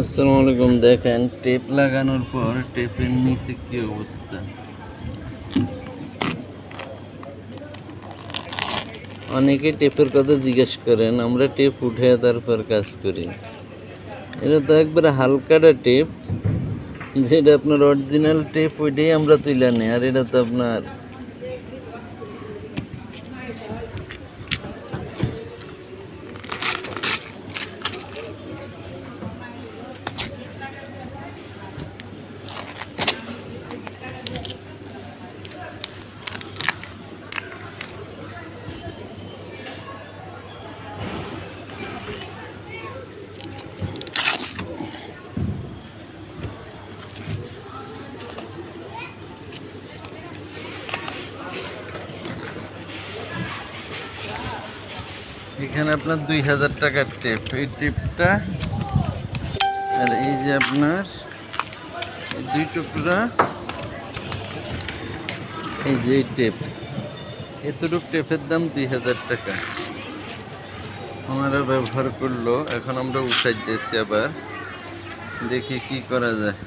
আসসালামু আলাইকুম দেখেন, টেপ লাগানোর পর টেপের নিচে কি অবস্থা? অনেকে টেপের কথা জিজ্ঞেস করেন, আমরা টেপ উঠে তারপর কাজ করি। এটা তো একবারে হালকাটা টেপ, যেটা আপনার অরিজিনাল টেপ ওইটাই আমরা তুলে নিই, আর এটা তো আপনার এখানে আপনার দুই হাজার টাকার টেপ এই টেপটা আর এই যে আপনার দুই টুকরা, এই যে টেপ এতটুক টেপের দাম দুই হাজার টাকা। ওনারা ব্যবহার করল, এখন আমরা উঠাই দিয়েছি আবার, দেখি কি করা যায়।